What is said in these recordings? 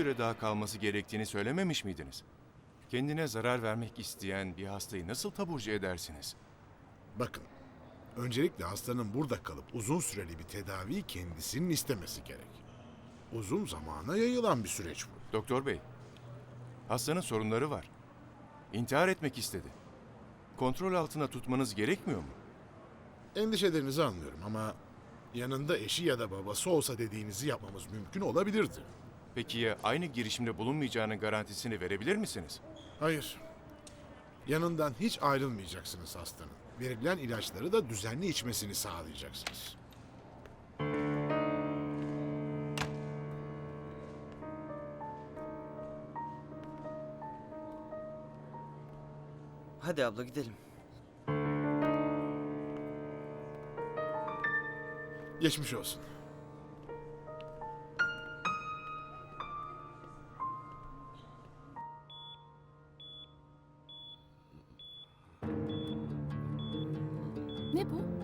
süre daha kalması gerektiğini söylememiş miydiniz? Kendine zarar vermek isteyen bir hastayı nasıl taburcu edersiniz? Bakın, öncelikle hastanın burada kalıp uzun süreli bir tedaviyi kendisinin istemesi gerek. Uzun zamana yayılan bir süreç bu. Doktor bey, hastanın sorunları var. İntihar etmek istedi. Kontrol altına tutmanız gerekmiyor mu? Endişelerinizi anlıyorum ama yanında eşi ya da babası olsa dediğinizi yapmamız mümkün olabilirdi. Peki ya aynı girişimde bulunmayacağının garantisini verebilir misiniz? Hayır. Yanından hiç ayrılmayacaksınız hastanın. Verilen ilaçları da düzenli içmesini sağlayacaksınız. Hadi abla gidelim. Geçmiş olsun.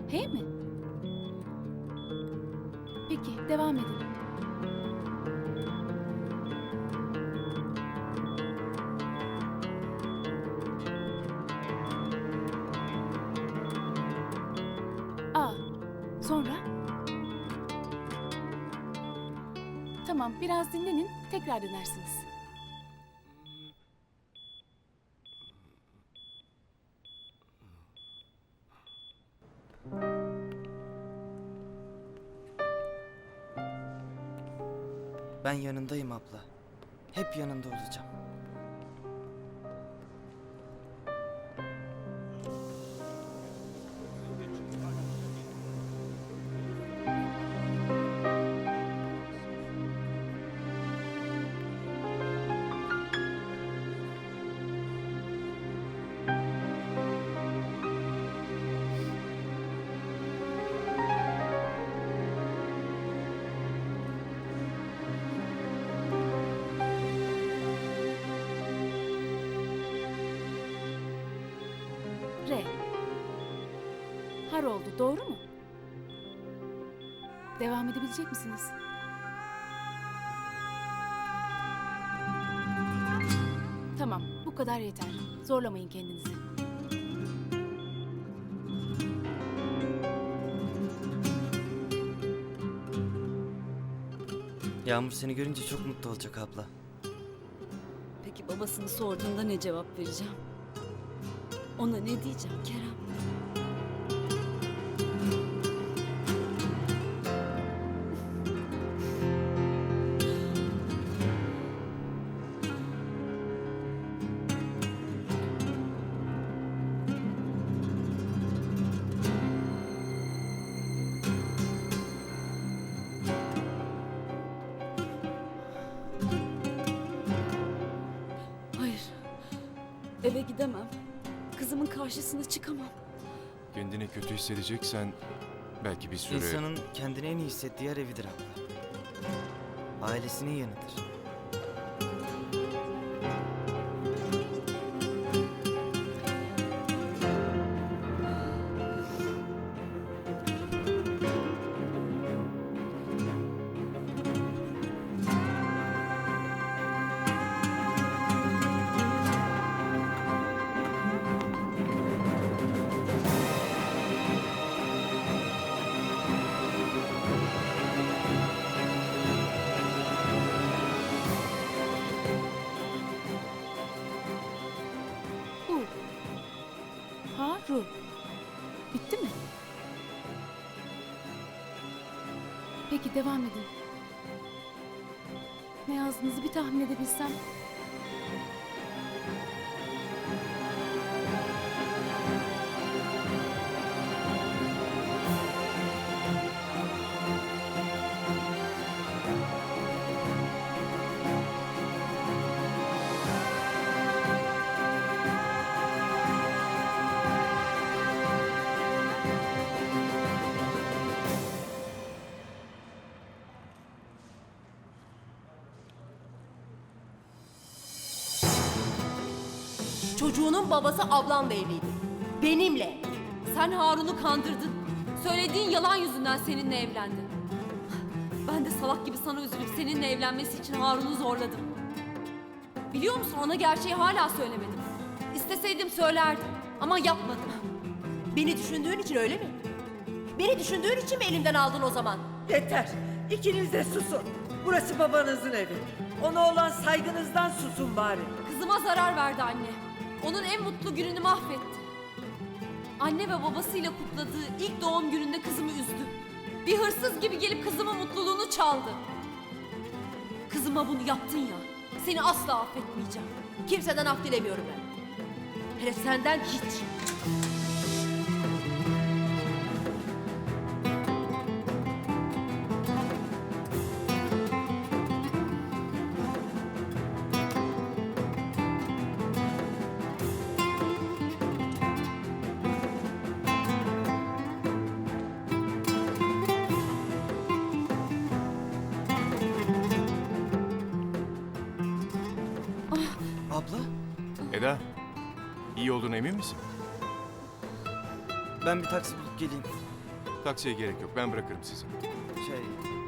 Hey mi? Peki, devam edin. Aa, sonra? Tamam, biraz dinlenin, tekrar dönersiniz. Ben yanındayım abla. Hep yanında olacağım. R. Har oldu, doğru mu? Devam edebilecek misiniz? Tamam, bu kadar yeter. Zorlamayın kendinizi. Yağmur seni görünce çok mutlu olacak abla. Peki babasını sorduğunda ne cevap vereceğim? Ona ne diyeceğim Kerem? Hayır. Eve gidemem. Kızımın karşısına çıkamam. Kendini kötü hissedeceksen belki bir süre... İnsanın kendini en iyi hissettiği yer evidir abla. Ailesinin yanıdır. Ha, Ru. Bitti mi? Peki devam edin. Ne yazdığınızı bir tahmin edebilsem. Çocuğunun babası ablamla evliydi. Benimle. Sen Harun'u kandırdın. Söylediğin yalan yüzünden seninle evlendi. Ben de salak gibi sana üzülüp seninle evlenmesi için Harun'u zorladım. Biliyor musun ona gerçeği hala söylemedim. İsteseydim söylerdim ama yapmadım. Beni düşündüğün için öyle mi? Beni düşündüğün için mi elimden aldın o zaman? Yeter. İkiniz de susun. Burası babanızın evi. Ona olan saygınızdan susun bari. Kızıma zarar verdi anne. Onun en mutlu gününü mahvetti. Anne ve babasıyla kutladığı ilk doğum gününde kızımı üzdü. Bir hırsız gibi gelip kızımın mutluluğunu çaldı. Kızıma bunu yaptın ya. Seni asla affetmeyeceğim. Kimseden af dilemiyorum ben. Hele senden hiç. Olduğuna emin misin? ben bir taksi bulup geleyim. Taksiye gerek yok, ben bırakırım sizi. Şey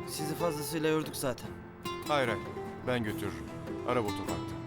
sizi fazlasıyla yorduk zaten. Hayır hayır, ben götürürüm. Araba otoparkta.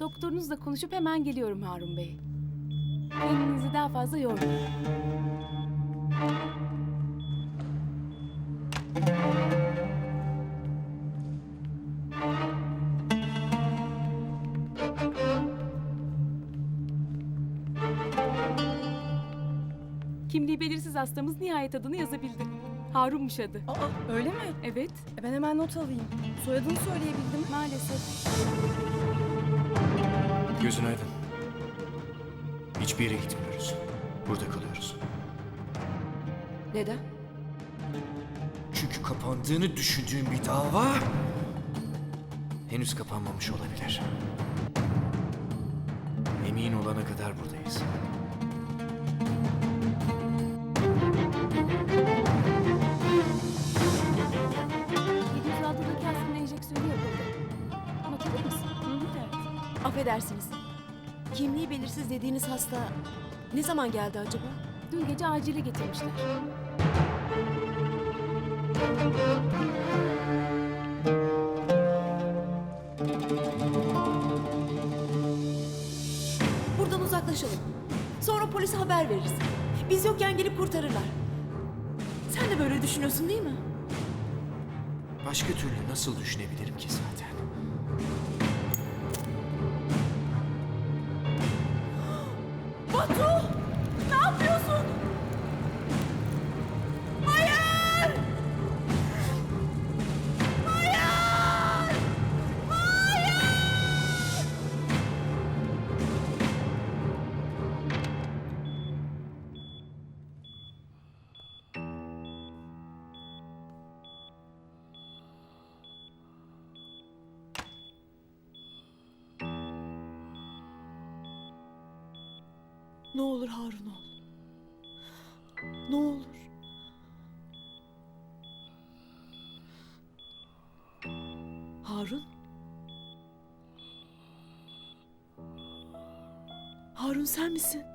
Doktorunuzla konuşup hemen geliyorum Harun Bey. Kendinizi daha fazla yormayın. Kimliği belirsiz hastamız nihayet adını yazabildi. Harunmuş adı. Aa, öyle mi? Evet, E ben hemen not alayım. Soyadını söyleyebildim. maalesef. Gözün aydın. Hiçbir yere gitmiyoruz. Burada kalıyoruz. Neden? Çünkü kapandığını düşündüğüm bir dava henüz kapanmamış olabilir. Emin olana kadar buradayız. daki hastanın enjeksiyonu yapıldı. Anlatabilir misin? Hı, evet. Affedersiniz. Kimliği belirsiz dediğiniz hasta ne zaman geldi acaba? Dün gece acile getirmişler. Buradan uzaklaşalım. Sonra polise haber veririz. Biz yokken gelip kurtarırlar. Sen de böyle düşünüyorsun değil mi? Başka türlü nasıl düşünebilirim ki zaten? Ne olur Harun ol. Ne olur. Harun? Harun sen misin?